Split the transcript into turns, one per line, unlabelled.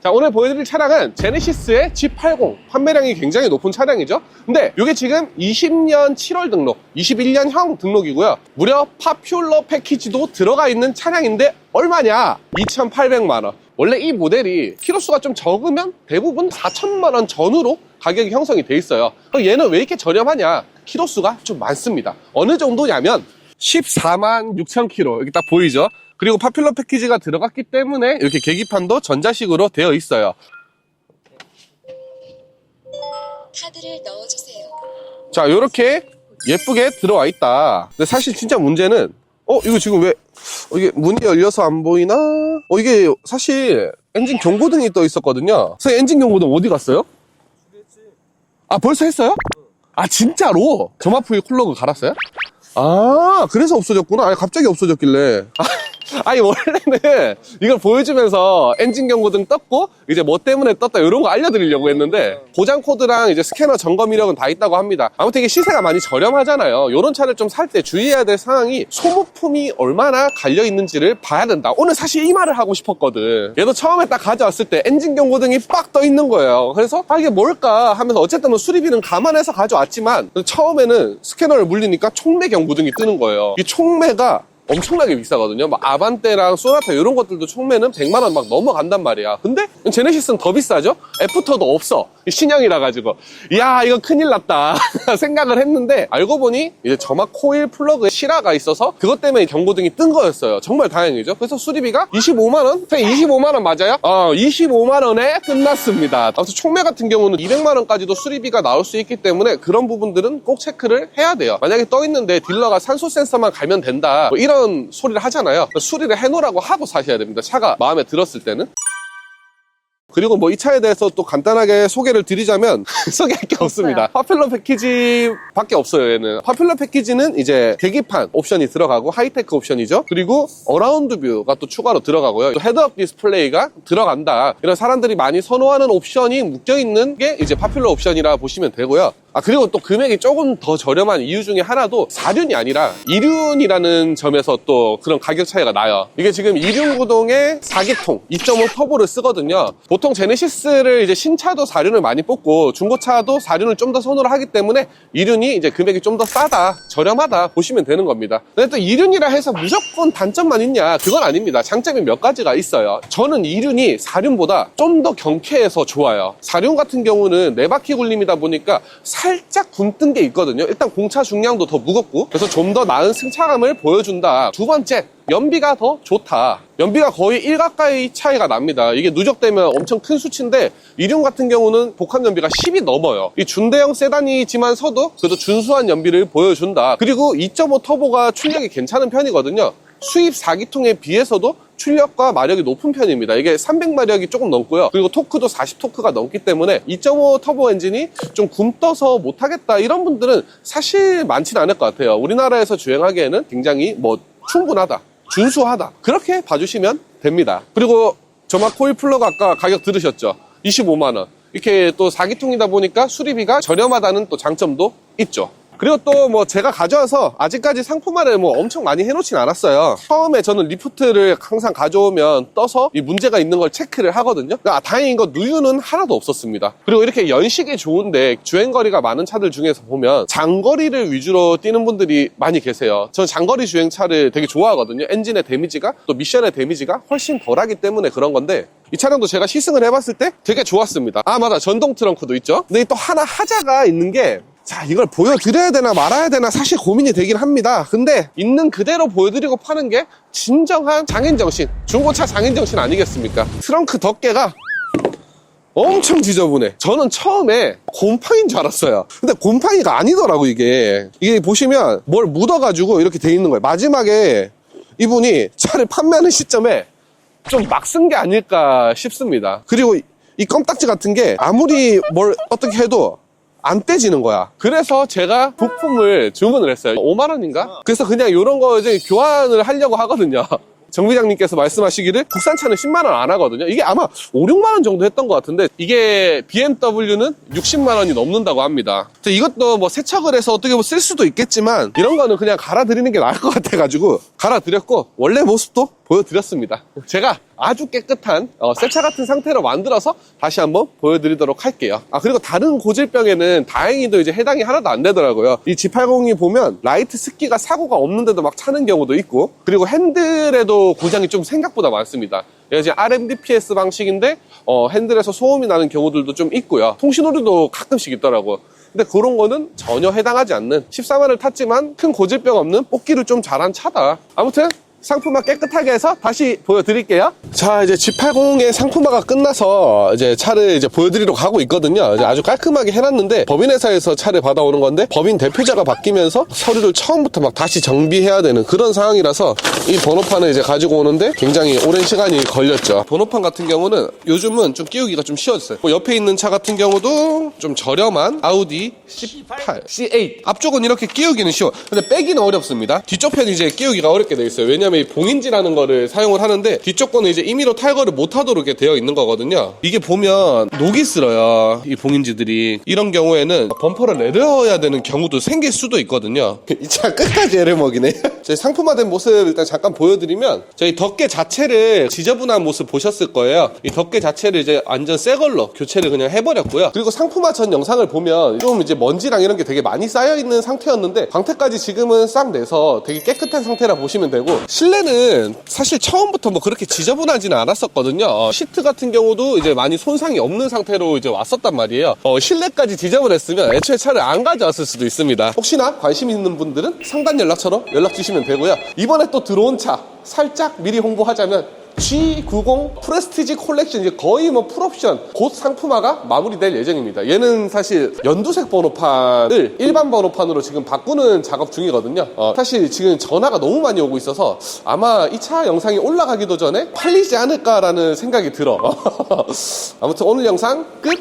자, 오늘 보여드릴 차량은 제네시스의 G80. 판매량이 굉장히 높은 차량이죠. 근데 이게 지금 20년 7월 등록, 21년형 등록이고요. 무려 파퓰러 패키지도 들어가 있는 차량인데 얼마냐? 2,800만원. 원래 이 모델이 키로수가 좀 적으면 대부분 4천만원 전후로 가격이 형성이 돼 있어요. 그럼 얘는 왜 이렇게 저렴하냐? 키로수가 좀 많습니다. 어느 정도냐면 14만 6천 킬로 여기 딱 보이죠? 그리고 파퓰러 패키지가 들어갔기 때문에 이렇게 계기판도 전자식으로 되어 있어요.
카드를 넣어주세요.
자, 이렇게 예쁘게 들어와 있다. 근데 사실 진짜 문제는 어 이거 지금 왜 어, 이게 문이 열려서 안 보이나? 어 이게 사실 엔진 경고등이 떠 있었거든요. 선생님 엔진 경고등 어디 갔어요? 아 벌써 했어요? 아 진짜로? 점화프에 쿨러그 갈았어요? 아 그래서 없어졌구나. 아니 갑자기 없어졌길래. 아 니 원래는 이걸 보여주면서 엔진 경고등 떴고 이제 뭐 때문에 떴다 이런 거 알려드리려고 했는데 고장 코드랑 이제 스캐너 점검 이력은 다 있다고 합니다. 아무튼 이게 시세가 많이 저렴하잖아요. 이런 차를 좀 살 때 주의해야 될 상황이 소모품이 얼마나 갈려 있는지를 봐야 된다. 오늘 사실 이 말을 하고 싶었거든. 얘도 처음에 딱 가져왔을 때 엔진 경고등이 빡 떠 있는 거예요. 그래서 아 이게 뭘까 하면서 어쨌든 뭐 수리비는 감안해서 가져왔지만 처음에는 스캐너를 물리니까 촉매 경고등이 뜨는 거예요. 이 촉매가 엄청나게 비싸거든요. 막 아반떼랑 소나타 이런 것들도 총매는 100만 원 막 넘어간단 말이야. 근데 제네시스는 더 비싸죠? 애프터도 없어. 신형이라 가지고. 이야, 이거 큰일 났다. 생각을 했는데 알고 보니 이제 점막 코일 플러그에 실화가 있어서 그것 때문에 경고등이 뜬 거였어요. 정말 다행이죠. 그래서 수리비가 25만 원? 25만 원 맞아요? 어, 25만 원에 끝났습니다. 아무튼 총매 같은 경우는 200만 원까지도 수리비가 나올 수 있기 때문에 그런 부분들은 꼭 체크를 해야 돼요. 만약에 떠 있는데 딜러가 산소 센서만 갈면 된다. 뭐 이런 소리를 하잖아요. 수리를 해놓으라고 하고 사셔야 됩니다. 차가 마음에 들었을 때는. 그리고 뭐 이 차에 대해서 또 간단하게 소개를 드리자면 소개할 게 없습니다. 파퓰러 패키지밖에 없어요, 얘는. 파퓰러 패키지는 이제 계기판 옵션이 들어가고 하이테크 옵션이죠. 그리고 어라운드 뷰가 또 추가로 들어가고요. 또 헤드업 디스플레이가 들어간다. 이런 사람들이 많이 선호하는 옵션이 묶여 있는 게 이제 파퓰러 옵션이라 보시면 되고요. 아 그리고 또 금액이 조금 더 저렴한 이유 중에 하나도 4륜이 아니라 2륜이라는 점에서 또 그런 가격 차이가 나요. 이게 지금 2륜 구동의 4기통 2.5 터보를 쓰거든요. 보통 제네시스를 이제 신차도 4륜을 많이 뽑고 중고차도 4륜을 좀 더 선호를 하기 때문에 2륜이 이제 금액이 좀 더 싸다, 저렴하다 보시면 되는 겁니다. 근데 또 2륜이라 해서 무조건 단점만 있냐? 그건 아닙니다. 장점이 몇 가지가 있어요. 저는 2륜이 4륜보다 좀 더 경쾌해서 좋아요. 4륜 같은 경우는 네 바퀴 굴림이다 보니까 살짝 굼뜬 게 있거든요. 일단 공차 중량도 더 무겁고 그래서 좀 더 나은 승차감을 보여준다. 두 번째, 연비가 더 좋다. 연비가 거의 1 가까이 차이가 납니다. 이게 누적되면 엄청 큰 수치인데 이륜 같은 경우는 복합 연비가 10이 넘어요. 이 준대형 세단이지만서도 그래도 준수한 연비를 보여준다. 그리고 2.5 터보가 출력이 괜찮은 편이거든요. 수입 4기통에 비해서도 출력과 마력이 높은 편입니다. 이게 300마력이 조금 넘고요. 그리고 토크도 40토크가 넘기 때문에 2.5 터보 엔진이 좀 굼떠서 못하겠다 이런 분들은 사실 많지는 않을 것 같아요. 우리나라에서 주행하기에는 굉장히 뭐 충분하다. 준수하다. 그렇게 봐주시면 됩니다. 그리고 저막 코일 플러그 아까 가격 들으셨죠? 25만 원. 이렇게 또 4기통이다 보니까 수리비가 저렴하다는 또 장점도 있죠. 그리고 또 뭐 제가 가져와서 아직까지 상품화를 뭐 엄청 많이 해놓진 않았어요. 처음에 저는 리프트를 항상 가져오면 떠서 이 문제가 있는 걸 체크를 하거든요. 아, 다행인 건 누유는 하나도 없었습니다. 그리고 이렇게 연식이 좋은데 주행거리가 많은 차들 중에서 보면 장거리를 위주로 뛰는 분들이 많이 계세요. 저는 장거리 주행차를 되게 좋아하거든요. 엔진의 데미지가 또 미션의 데미지가 훨씬 덜하기 때문에 그런 건데 이 차량도 제가 시승을 해봤을 때 되게 좋았습니다. 아 맞아 전동 트렁크도 있죠. 근데 또 하나 하자가 있는 게 자, 이걸 보여드려야 되나 말아야 되나 사실 고민이 되긴 합니다. 근데 있는 그대로 보여드리고 파는 게 진정한 장인정신, 중고차 장인정신 아니겠습니까? 트렁크 덮개가 엄청 지저분해. 저는 처음에 곰팡이인 줄 알았어요. 근데 곰팡이가 아니더라고, 이게. 이게 보시면 뭘 묻어가지고 이렇게 돼 있는 거예요. 마지막에 이분이 차를 판매하는 시점에 좀 막 쓴 게 아닐까 싶습니다. 그리고 이- 이 껌딱지 같은 게 아무리 뭘 어떻게 해도 안 떼지는 거야. 그래서 제가 부품을 주문을 했어요. 5만 원인가? 그래서 그냥 이런 거 이제 교환을 하려고 하거든요. 정비장님께서 말씀하시기를 국산차는 10만 원 안 하거든요. 이게 아마 5, 6만 원 정도 했던 것 같은데 이게 BMW는 60만 원이 넘는다고 합니다. 이것도 뭐 세척을 해서 어떻게 뭐쓸 수도 있겠지만 이런 거는 그냥 갈아드리는 게 나을 것 같아가지고 갈아드렸고 원래 모습도 보여드렸습니다. 제가 아주 깨끗한 어, 새차 같은 상태로 만들어서 다시 한번 보여드리도록 할게요. 아 그리고 다른 고질병에는 다행히도 이제 해당이 하나도 안 되더라고요. 이 G80이 보면 라이트 습기가 사고가 없는데도 막 차는 경우도 있고 그리고 핸들에도 고장이 좀 생각보다 많습니다. 지금 RMDPS 방식인데 어, 핸들에서 소음이 나는 경우들도 좀 있고요. 통신 오류도 가끔씩 있더라고요. 근데 그런 거는 전혀 해당하지 않는 14만을 탔지만 큰 고질병 없는 뽑기를 좀 잘한 차다. 아무튼 상품화 깨끗하게 해서 다시 보여드릴게요. 자, 이제 G80의 상품화가 끝나서 이제 차를 이제 보여드리러 가고 있거든요. 이제 아주 깔끔하게 해놨는데 법인회사에서 차를 받아오는 건데 법인 대표자가 바뀌면서 서류를 처음부터 막 다시 정비해야 되는 그런 상황이라서 이 번호판을 이제 가지고 오는데 굉장히 오랜 시간이 걸렸죠. 번호판 같은 경우는 요즘은 좀 끼우기가 좀 쉬워졌어요. 뭐 옆에 있는 차 같은 경우도 좀 저렴한 아우디 C8, C8. 앞쪽은 이렇게 끼우기는 쉬워. 근데 빼기는 어렵습니다. 뒤쪽 편이 이제 끼우기가 어렵게 되어 있어요. 왜냐 면이 봉인지라는 거를 사용을 하는데 뒤쪽 거는 이제 임의로 탈거를 못 하도록 이렇게 되어 있는 거거든요. 이게 보면 녹이 쓸어요. 이 봉인지들이. 이런 경우에는 범퍼를 내려야 되는 경우도 생길 수도 있거든요. 이 차 끝까지 애를 먹이네. 저희 상품화된 모습 일단 잠깐 보여드리면 저희 덮개 자체를 지저분한 모습 보셨을 거예요. 이 덮개 자체를 이제 완전 새 걸로 교체를 그냥 해버렸고요. 그리고 상품화 전 영상을 보면 좀 이제 먼지랑 이런 게 되게 많이 쌓여 있는 상태였는데 광택까지 지금은 싹 내서 되게 깨끗한 상태라 보시면 되고 실내는 사실 처음부터 뭐 그렇게 지저분하지는 않았었거든요. 어, 시트 같은 경우도 이제 많이 손상이 없는 상태로 이제 왔었단 말이에요. 어, 실내까지 지저분했으면 애초에 차를 안 가져왔을 수도 있습니다. 혹시나 관심 있는 분들은 상단 연락처로 연락 주시면 되고요. 이번에 또 들어온 차 살짝 미리 홍보하자면 G90 프레스티지 콜렉션 이제 거의 뭐 풀옵션 곧 상품화가 마무리될 예정입니다. 얘는 사실 연두색 번호판을 일반 번호판으로 지금 바꾸는 작업 중이거든요. 어, 사실 지금 전화가 너무 많이 오고 있어서 아마 이 차 영상이 올라가기도 전에 팔리지 않을까라는 생각이 들어. 아무튼 오늘 영상 끝.